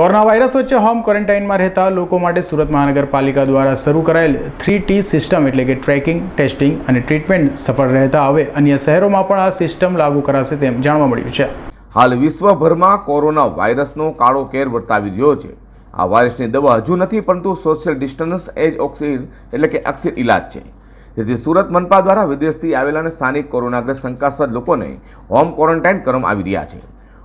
Corona virus વચ્ચે home ક્વોરન્ટાઇનમાં રહેતા લોકો માટે સુરત મહાનગરપાલિકા દ્વારા શરૂ કરાયેલ થ્રી ટી સિસ્ટમ એટલે કે ટ્રેકિંગ, ટેસ્ટિંગ અને ટ્રીટમેન્ટ સફળ રહેતા હવે અન્ય શહેરોમાં પણ આ સિસ્ટમ લાગુ કરાશે તેમ જાણવા મળ્યું છે. હાલ વિશ્વભરમાં કોરોના વાયરસનો કાળો કેર વર્તાવી રહ્યો છે. આ વાયરસની દવા હજુ નથી, પરંતુ સોશિયલ ડિસ્ટન્સ એજ ઓક્સિડ એટલે કે અક્ષિર ઇલાજ છે. જેથી સુરત મનપા દ્વારા વિદેશથી આવેલા અને સ્થાનિક કોરોનાગ્રસ્ત શંકાસ્પદ લોકોને હોમ ક્વોરન્ટાઇન કરવામાં આવી રહ્યા છે.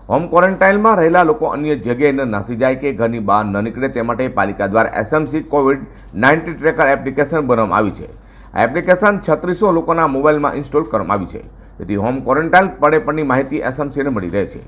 હોમ ક્વોરન્ટાઇનમાં રહેલા લોકો અન્ય જગ્યાએ નાસી જાય કે ઘરની બહાર ન નીકળે તે માટે પાલિકા દ્વારા SMC covid ninety tracker application બનાવવામાં આવી છે. આ એપ્લિકેશન છત્રીસો લોકોના મોબાઈલમાં ઇન્સ્ટોલ કરવામાં આવી છે. જેથી હોમ ક્વોરન્ટાઇન પડે પણની માહિતી એસએમસીને મળી રહે છે.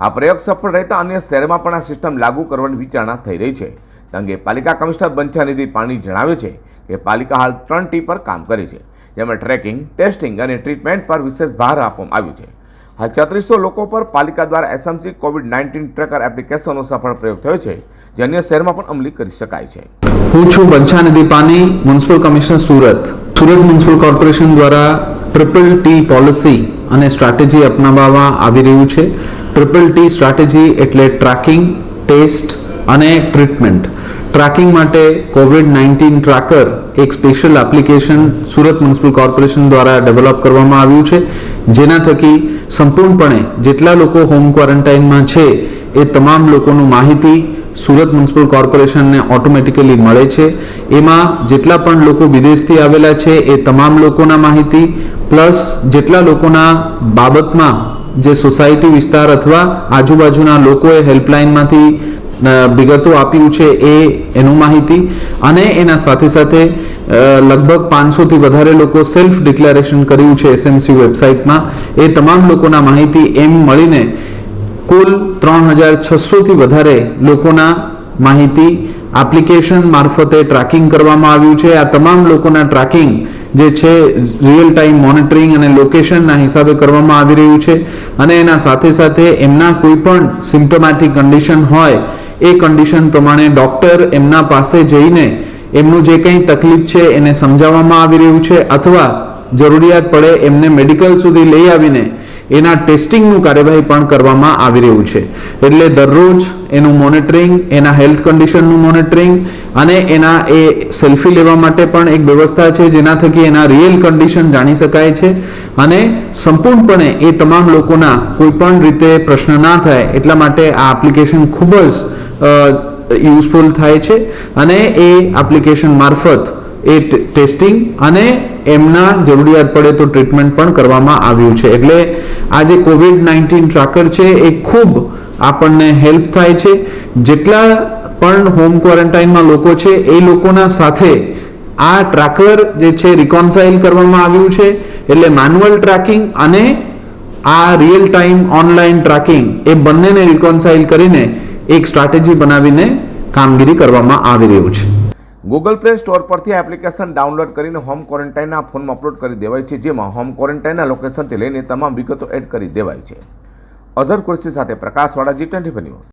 આ પ્રયોગ સફળ રહેતા અન્ય શહેરમાં પણ આ સિસ્ટમ લાગુ કરવાની વિચારણા થઈ રહી છે. અંગે પાલિકા કમિશનર બંછાનિધિ પાણી જણાવે છે કે પાલિકા હાલ ત્રણ ટી પર કામ કરે છે. જેમાં ટ્રેકિંગ, ટેસ્ટિંગ અને ટ્રીટમેન્ટ પર વિશેષ ભાર આપવામાં આવ્યો છે. છત્રીસો લોકો પર પાલિકા દ્વારા એસએમસી કોવિડ નાઇન્ટીન ટ્રેકર એપ્લિકેશનનો સફળ પ્રયોગ થયો છે, જે અન્ય શહેરમાં પણ અમલી કરી શકાય છે. હું છું Banchhanidhi Pani municipal commissioner Surat. Surat municipal corporation દ્વારા ટ્રિપલ ટી પોલિસી અને સ્ટ્રેટેજી અપનાવવામાં આવી રહ્યું છે. ટ્રિપલ ટી સ્ટ્રેટેજી એટલે ટ્રેકિંગ ટેસ્ટ અને ટ્રીટમેન્ટ ટ્રેકિંગ માટે કોવિડ નાઇન્ટીન ટ્રેકર એક special application Surat municipal corporation દ્વારા ડેવલપ કરવામાં આવ્યું છે, જેના થકી સંપૂર્ણપણે જેટલા લોકો હોમ ક્વોરન્ટાઇનમાં છે, એ તમામ લોકોનું માહિતી સુરત મ્યુનિસિપલ કોર્પોરેશનને ઓટોમેટિકલી મળે છે. એમાં જેટલા પણ લોકો વિદેશથી આવેલા છે, એ તમામ લોકોના માહિતી પ્લસ જેટલા લોકોના બાબતમાં જે સોસાયટી વિસ્તાર અથવા આજુબાજુના લોકોએ હેલ્પલાઇનમાંથી વિગતો આપ્યું છે એ, એનું માહિતી. અને એના સાથે સાથે લગભગ પાંચસોથી વધારે લોકો સેલ્ફ ડિક્લેરેશન કર્યું છે એસએમસી વેબસાઇટમાં એ તમામ લોકોના માહિતી એમ મળીને કુલ ત્રણ હજાર છસોથી વધારે લોકોના માહિતી એપ્લિકેશન મારફતે ટ્રેકિંગ કરવામાં આવ્યું છે. આ તમામ લોકોના ટ્રેકિંગ જે છે રિયલ ટાઈમ મોનિટરિંગ અને લોકેશનના હિસાબે કરવામાં આવી રહ્યું છે. અને એના સાથે સાથે એમના કોઈ પણ સિમ્ટોમેટિક કન્ડિશન હોય એ કન્ડિશન પ્રમાણે ડોક્ટર એમના પાસે જઈને એમનું જે કંઈ તકલીફ છે એને સમજાવવામાં આવી રહ્યું છે અથવા જરૂરિયાત પડે એમને મેડિકલ સુધી લઈ આવીને એના ટેસ્ટિંગનું કાર્યવાહી પણ કરવામાં આવી રહ્યું છે. એટલે દરરોજ એનું મોનિટરિંગ એના હેલ્થ કન્ડિશનનું મોનિટરિંગ અને એના એ સેલ્ફી લેવા માટે પણ એક વ્યવસ્થા છે જેના થકી એના રિયલ કન્ડિશન જાણી શકાય છે અને સંપૂર્ણપણે એ તમામ લોકોના કોઈ પણ રીતે પ્રશ્ન ના થાય એટલા માટે આ એપ્લિકેશન ખૂબ જ યુઝફુલ થાય છે અને એ એપ્લિકેશન મારફત એ ટેસ્ટિંગ અને એમના જરૂરિયાત પડે તો ટ્રીટમેન્ટ પણ કરવામાં આવ્યું છે. એટલે આ જે કોવિડ નાઇન્ટીન ટ્રાકર છે એ ખૂબ આપણને હેલ્પ થાય છે. જેટલા પણ હોમ ક્વોરન્ટાઇનમાં લોકો છે, એ લોકોના સાથે આ ટ્રાકર જે છે રિકોન્સાઇલ કરવામાં આવ્યું છે. એટલે મેન્યુઅલ ટ્રેકિંગ અને આ રિયલ ટાઈમ ઓનલાઈન ટ્રેકિંગ એ બંનેને રિકોન્સાઇલ કરીને એક સ્ટ્રેટેજી બનાવીને કામગીરી કરવામાં આવી રહ્યું છે. ગૂગલ પ્લે સ્ટોર પરથી એપ્લિકેશન ડાઉનલોડ કરીને હોમ ક્વોરન્ટાઇનના ફોનમાં અપલોડ કરી દેવાય છે, જેમાં હોમ ક્વોરન્ટાઇનના લોકેશનથી લઈને તમામ વિગતો એડ કરી દેવાય છે. અઝર કુર્સી સાથે પ્રકાશવાળા જી ટ્વેન્ટી ન્યૂઝ